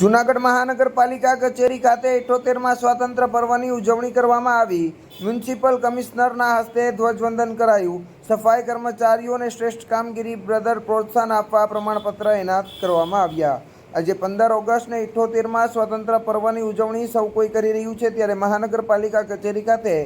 જૂનાગઢ મહાનગરપાલિકા કચેરી ખાતે ઇઠોતેરમાં સ્વાતંત્ર્ય પર્વની ઉજવણી કરવામાં આવી. મ્યુનિસિપલ કમિશનરના હસ્તે ધ્વજવંદન કરાયું. સફાઈ કર્મચારીઓને શ્રેષ્ઠ કામગીરી, બ્રધર પ્રોત્સાહન આપવા પ્રમાણપત્ર એનાયત કરવામાં આવ્યા. આજે પંદર ઓગસ્ટને ઇઠોતેરમાં સ્વતંત્ર પર્વની ઉજવણી સૌ કોઈ કરી રહ્યું છે ત્યારે મહાનગરપાલિકા કચેરી ખાતે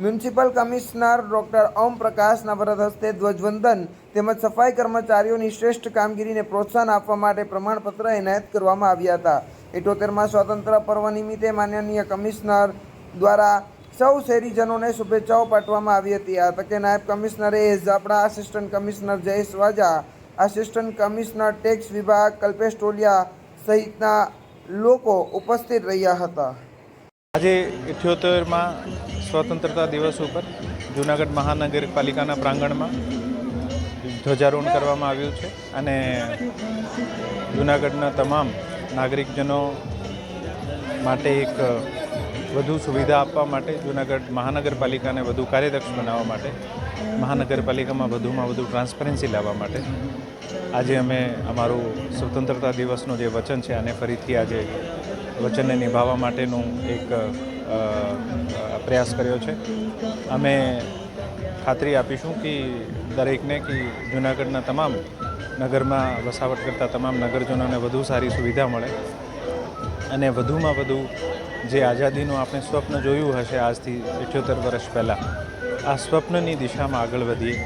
મ્યુનિસિપલ કમિશનર ડોક્ટર ઓમ પ્રકાશના વરદ હસ્તે ધ્વજવંદન તેમજ સફાઈ કર્મચારીઓની શ્રેષ્ઠ કામગીરીને પ્રોત્સાહન આપવા માટે પ્રમાણપત્ર એનાયત કરવામાં આવ્યા હતા. ઇઠોતેરમાં સ્વાતંત્ર્ય પર્વ નિમિત્તે માનનીય કમિશનર દ્વારા સૌ શહેરીજનોને શુભેચ્છાઓ પાઠવવામાં આવી હતી. આ તકે નાયબ કમિશનરે Zapda assistant commissioner Jayesh Vaja, assistant commissioner tax વિભાગ કલ્પેશ ટોલિયા સહિતના લોકો ઉપસ્થિત રહ્યા હતા. આજે ઇઠ્યોતેરમાં સ્વતંત્રતા દિવસ ઉપર જૂનાગઢ મહાનગરપાલિકાના પ્રાંગણમાં ધ્વજારોહણ કરવામાં આવ્યું છે અને જૂનાગઢના તમામ નાગરિકજનો માટે એક વધુ સુવિધા આપવા માટે જૂનાગઢ મહાનગરપાલિકાને વધુ કાર્યદક્ષ બનાવવા માટે, મહાનગરપાલિકામાં વધુમાં વધુ ટ્રાન્સપરન્સી લાવવા માટે આજે અમે અમારું સ્વતંત્રતા દિવસનું જે વચન છે, આને ફરીથી આજે વચનને નિભાવવા માટેનું એક પ્રયાસ કર્યો છે. અમે ખાતરી આપીશું કે દરેકને કે જૂનાગઢના તમામ નગરમાં વસાવટ કરતા તમામ નગરજનોને વધુ સારી સુવિધા મળે. અને વધુમાં વધુ જે આઝાદીનું આપણે સ્વપ્ન જોયું હશે આજથી ઇઠ્યોતેર વર્ષ પહેલાં, આ સ્વપ્નની દિશામાં આગળ વધીએ.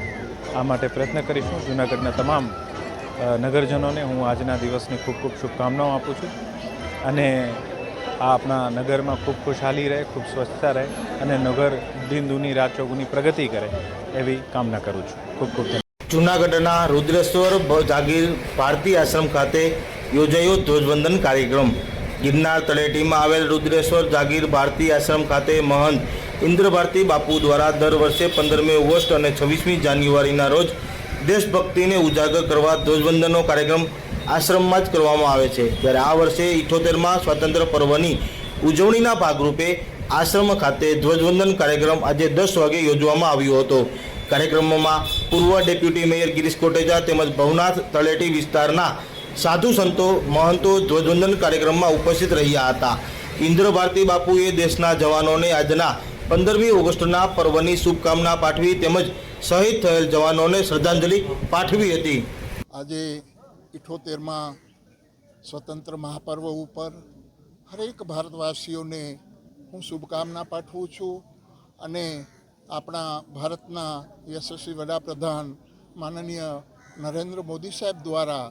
આ માટે પ્રયત્ન કરીશું જૂનાગઢના તમામ નગરજનોને હું આજના દિવસની ખૂબ ખૂબ શુભકામનાઓ આપું છું. અને આ આપણા નગરમાં ખૂબ ખુશહાલી રહે, ખૂબ સ્વચ્છતા રહે અને નગર દિન દુની રાત ચોગુની પ્રગતિ કરે એવી કામના કરું છું. ખૂબ ખૂબ જૂનાગઢના રુદ્રેશ્વર જાગીર ભારતી આશ્રમ ખાતે યોજાયો ધ્વજવંદન કાર્યક્રમ. ગિરનાર તળેટીમાં આવેલ રુદ્રેશ્વર જાગીર ભારતી આશ્રમ ખાતે મહંત ઇન્દ્રભારતી બાપુ દ્વારા દર વર્ષે પંદરમી ઓગસ્ટ અને છવ્વીસમી જાન્યુઆરીના રોજ દેશભક્તિને ઉજાગર કરવા ધ્વજવંદનનો કાર્યક્રમ આશ્રમમાં જ કરવામાં આવે છે. ત્યારે આ વર્ષે ઇઠોતેરમાં સ્વાતંત્ર્ય પર્વની ઉજવણીના ભાગરૂપે આશ્રમ ખાતે ધ્વજવંદન કાર્યક્રમ આજે દસ વાગે યોજવામાં આવ્યો હતો. કાર્યક્રમમાં પૂર્વ ડેપ્યુટી મેયર ગિરીશ કોટેજા તેમજ ભવનાથ તળેટી વિસ્તારના સાધુ સંતો મહંતો ધ્વજવંદન કાર્યક્રમમાં ઉપસ્થિત રહ્યા હતા. ઇન્દ્ર ભારતી બાપુએ દેશના જવાનોને આજના પંદરમી ઓગસ્ટના પર્વની શુભકામના પાઠવી તેમજ શહીદ થયેલ જવાનોને શ્રદ્ધાંજલિ પાઠવી હતી. આજે ઇઠોતેરમાં સ્વતંત્ર મહાપર્વ ઉપર હરેક ભારતવાસીઓને હું શુભકામના પાઠવું છું અને આપણા ભારતના યશસ્વી વડાપ્રધાન માનનીય નરેન્દ્ર મોદી સાહેબ દ્વારા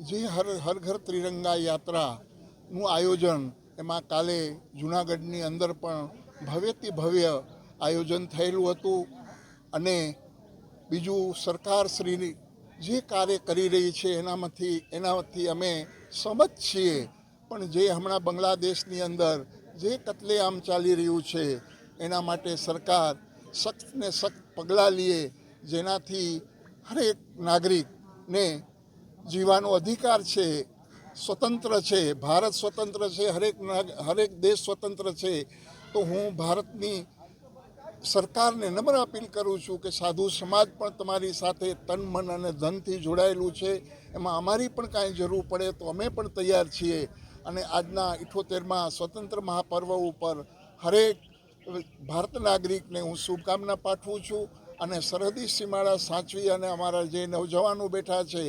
જે હર હર ઘર ત્રિરંગા યાત્રાનું આયોજન એમાં કાલે જૂનાગઢની અંદર પણ ભવ્યથી ભવ્ય આયોજન થયેલું હતું અને બીજું સરકાર શ્રી જે કાર્ય કરી રહી છે એનામાંથી, એનાથી અમે સમજ છીએ. પણ જે હમણાં બાંગ્લાદેશની અંદર જે કતલેઆમ ચાલી રહ્યું છે, એના માટે સરકાર સખ્ત ને સખ્ત પગલાં લે, જેનાથી હરેક નાગરિકને જીવવાનો અધિકાર છે, સ્વતંત્ર છે, ભારત સ્વતંત્ર છે, હરેક હરેક દેશ સ્વતંત્ર છે. તો હું ભારતની સરકારને નમ્ર અપીલ કરું છું કે સાધુ સમાજ પણ તમારી સાથે તન, મન અને ધનથી જોડાયેલું છે. એમાં અમારી પણ કાંઈ જરૂર પડે તો અમે પણ તૈયાર છીએ. અને આજના ઇઠોતેરમાં સ્વતંત્ર મહાપર્વ ઉપર હરેક ભારત નાગરિકને હું શુભકામના પાઠવું છું અને સરહદી સીમાડા સાચવી અને અમારા જે નવજવાનો બેઠા છે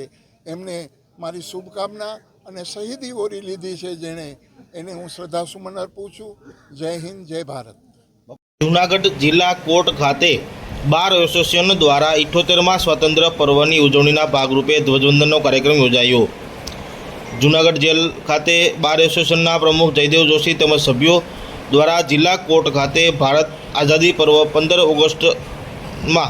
એમને મારી શુભકામના અને શહીદી ઓરી લીધી છે જેણે, એને હું શ્રદ્ધાસુમન અર્પું છું. જય હિન્દ, જય ભારત. જૂનાગઢ જિલ્લા કોર્ટ ખાતે બાર એસોસિએશન દ્વારા ઇઠોતેરમાં સ્વતંત્ર પર્વની ઉજવણીના ભાગરૂપે ધ્વજવંદનનો કાર્યક્રમ યોજાયો. જૂનાગઢ જેલ ખાતે બાર એસોસિએશનના પ્રમુખ જયદેવ જોશી તેમજ સભ્યો દ્વારા જિલ્લા કોર્ટ ખાતે ભારત આઝાદી પર્વ પંદર ઓગસ્ટમાં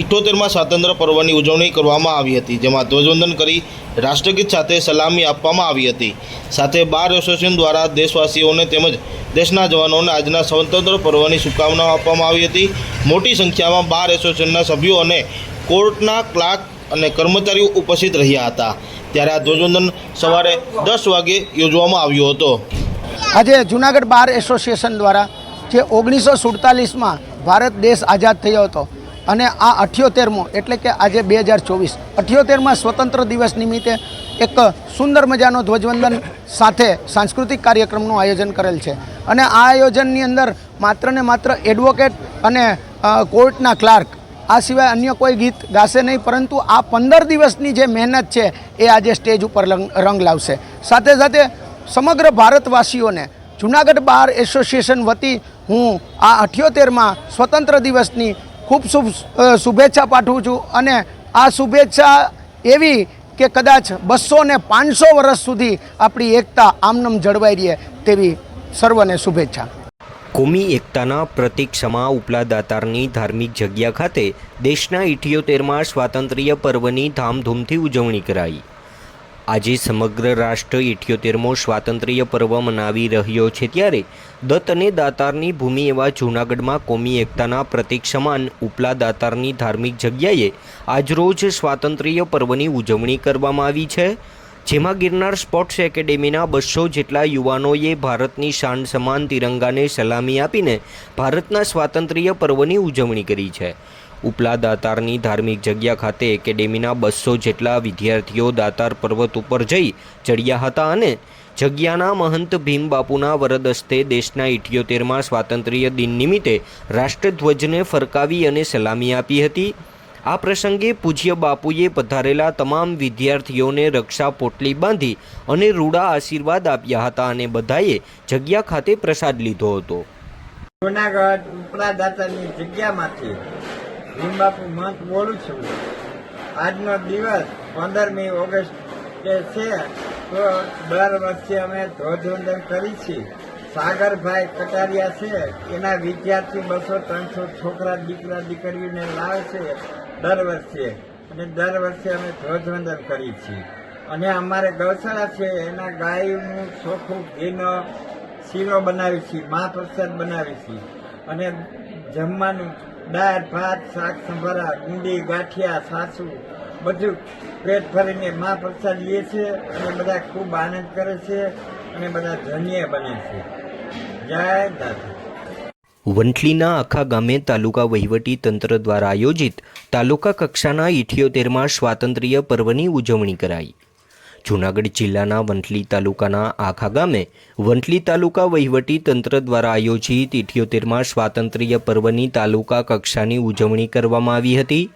ઇઠોતેરમાં સ્વાતંત્ર્ય પર્વની ઉજવણી કરવામાં આવી હતી, જેમાં ધ્વજવંદન કરી રાષ્ટ્રગીત સાથે સલામી આપવામાં આવી હતી. સાથે બાર એસોસિએશન દ્વારા દેશવાસીઓને તેમજ દેશના જવાનોને આજના સ્વતંત્ર પર્વની શુભકામનાઓ આપવામાં આવી હતી. મોટી સંખ્યામાં બાર એસોસિએશનના સભ્યો અને કોર્ટના ક્લાર્ક અને કર્મચારીઓ ઉપસ્થિત રહ્યા હતા. ત્યારે આ ધ્વજવંદન સવારે દસ વાગે યોજવામાં આવ્યો હતો. આજે જુનાગઢ બાર એસોસિએશન દ્વારા જે ઓગણીસો સુડતાલીસમાં ભારત દેશ આઝાદ થયો હતો અને આ અઠ્યોતેરમો એટલે કે આજે બે હજાર ચોવીસ. અઠ્યોતેરમાં સ્વતંત્ર દિવસ નિમિત્તે એક સુંદર મજાનો ધ્વજવંદન સાથે સાંસ્કૃતિક કાર્યક્રમનું આયોજન કરેલ છે. અને આ આયોજનની અંદર માત્ર ને માત્ર એડવોકેટ અને કોર્ટના ક્લાર્ક, આ સિવાય અન્ય કોઈ ગીત ગાશે નહીં, પરંતુ આ પંદર દિવસની જે મહેનત છે એ આજે સ્ટેજ ઉપર રંગ લાવશે. સાથે સાથે સમગ્ર ભારતવાસીઓને જુનાગઢ બાર એસોસિએશન વતી હું આ અઠ્યોતેરમાં સ્વતંત્ર દિવસની ખૂબ શુભ શુભેચ્છા પાઠવું છું અને આ શુભેચ્છા એવી કે કદાચ બસો ને પાંચસો વર્ષ સુધી આપણી એકતા આમનમ જળવાઈ રહે તેવી સર્વને શુભેચ્છા. કોમી એકતાના પ્રતિક સમા ઉપલા દાતારની ધાર્મિક જગ્યા ખાતે દેશના ઇઠ્યોતેરમાં સ્વાતંત્ર્ય પર્વની ધામધૂમથી ઉજવણી કરાઈ. આજે સમગ્ર રાષ્ટ્ર ઇઠ્યોતેરમો સ્વાતંત્ર્ય પર્વ મનાવી રહ્યો છે ત્યારે દત્ત અને દાતારની ભૂમિ એવા જૂનાગઢમાં કોમી એકતાના પ્રતીક સમાન ઉપલા દાતારની ધાર્મિક જગ્યાએ આજરોજ સ્વાતંત્ર્ય પર્વની ઉજવણી કરવામાં આવી છે. જેમાં ગિરનાર સ્પોર્ટ્સ એકેડેમીના બસો જેટલા યુવાનોએ ભારતની શાન સમાન તિરંગાને સલામી આપીને ભારતના સ્વાતંત્ર્ય પર્વની ઉજવણી કરી છે. ઉપલા દાતારની ધાર્મિક જગ્યા ખાતે એકેડેમીના બસો જેટલા વિદ્યાર્થીઓ દાતાર પર્વત ઉપર જઈ ચડ્યા હતા અને જગ્યાના મહંત ભીમ બાપુના વરદ હસ્તે દેશના ઇઠ્યોતેરમાં સ્વાતંત્ર્ય દિન નિમિત્તે રાષ્ટ્રધ્વજને ફરકાવી અને સલામી આપી હતી. આ પ્રસંગે પૂજ્ય બાપુએ પધારેલા તમામ વિદ્યાર્થીઓને રક્ષા પોટલી બાંધી અને રૂડા આશીર્વાદ આપ્યા હતા અને બધાએ જગ્યા ખાતે પ્રસાદ લીધો હતો. જૂનાગઢ ઉપલા દાતાની જગ્યામાંથી ભીમબાપુ મંત બોલું છું. આજનો દિવસ પંદરમી ઓગસ્ટ છે, તો દર વર્ષે અમે ધ્વજવંદન કરી છીએ. સાગરભાઈ કટારિયા છે, એના વિદ્યાર્થી બસો ત્રણસો છોકરા દીકરા દીકરીઓને લાવે છે દર વર્ષે. અને દર વર્ષે અમે ધ્વજવંદન કરીએ છીએ. અને અમારે ગૌશાળા છે, એના ગાયનું ચોખ્ખું ઘીનો શીરો બનાવી છીએ, મહાપ્રસાદ બનાવી છીએ. અને જમવાનું દાળ, ભાત, શાક સંભારા, ગુંડી, ગાંઠિયા, સાસુ, બધું પેટ ભરીને મા પ્રસાદ લે છે અને બધા ખૂબ આનંદ કરે છે અને બધા ધન્ય બને છે. જય દાદા. વંથલીના આખા ગામે તાલુકા વહીવટી તંત્ર દ્વારા આયોજિત તાલુકા કક્ષાના ઇઠ્યોતેરમાં સ્વાતંત્ર્ય પર્વની ઉજવણી કરાઈ. જૂનાગઢ જિલ્લાના વંથલી તાલુકાના આખા ગામે વંથલી તાલુકા વહીવટી તંત્ર દ્વારા આયોજિત ઇઠ્યોતેરમાં સ્વાતંત્ર્ય પર્વની તાલુકા કક્ષાની ઉજવણી કરવામાં આવી હતી.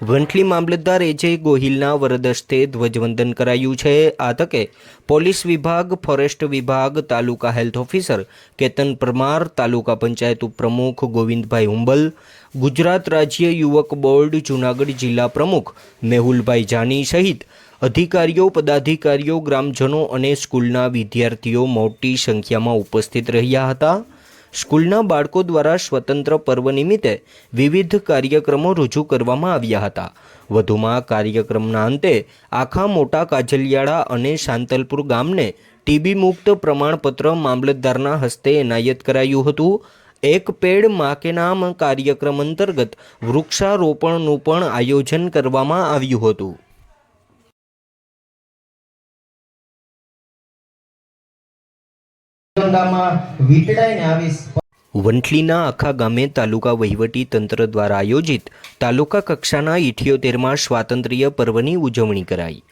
વંથલી મામલતદાર એજે ગોહિલના વરદસ્તે ધ્વજવંદન કરાયું છે, આ તકે પોલીસ વિભાગ, ફોરેસ્ટ વિભાગ, તાલુકા હેલ્થ ઓફિસર, કેતન પરમાર, તાલુકા પંચાયત ઉપપ્રમુખ ગોવિંદભાઈ હુંબલ, ગુજરાત રાજ્ય યુવક બોર્ડ જૂનાગઢ જિલ્લા પ્રમુખ મેહુલભાઈ જાની સહિત અધિકારીઓ, પદાધિકારીઓ, ગ્રામજનો અને સ્કૂલના વિદ્યાર્થીઓ મોટી સંખ્યામાં ઉપસ્થિત રહ્યા હતા. સ્કૂલના બાળકો દ્વારા સ્વતંત્ર પર્વ નિમિત્તે વિવિધ કાર્યક્રમો રજૂ કરવામાં આવ્યા હતા. વધુમાં કાર્યક્રમના અંતે આખા મોટા કાજલિયાળા અને શાંતલપુર ગામને ટીબી મુક્ત પ્રમાણપત્ર મામલતદારના હસ્તે એનાયત કરાયું હતું. એક પેડ માકે નામ કાર્યક્રમ અંતર્ગત વૃક્ષારોપણનું પણ આયોજન કરવામાં આવ્યું હતું. વંથલીના આખા ગામે તાલુકા વહીવટી તંત્ર દ્વારા આયોજિત તાલુકા કક્ષાના ઇઠ્યોતેરમાં સ્વાતંત્ર્ય પર્વની ઉજવણી કરાઈ.